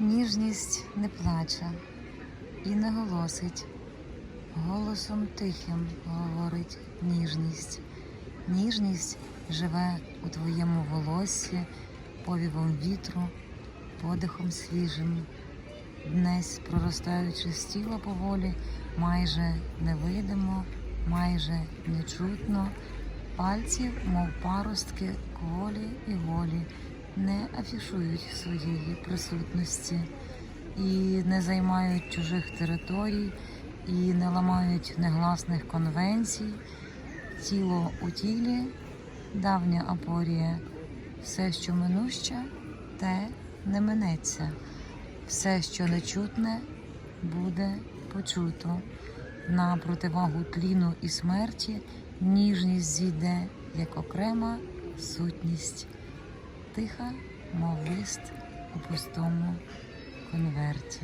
Ніжність не плаче і не голосить. Голосом тихим говорить ніжність. Ніжність живе у твоєму волоссі, повівом вітру, подихом свіжим. Днесь проростаючи з тіла поволі, майже невидимо, майже нечутно. Пальці, мов паростки, кволі і голі, не афішують своєї присутності і не займають чужих територій, і не ламають негласних конвенцій. Тіло у тілі, давня апорія, все, що минуще, те не минеться. Все, що нечутне, буде почуто. На противагу тліну і смерті ніжність зійде як окрема сутність, тиха, мов лист у пустому конверті.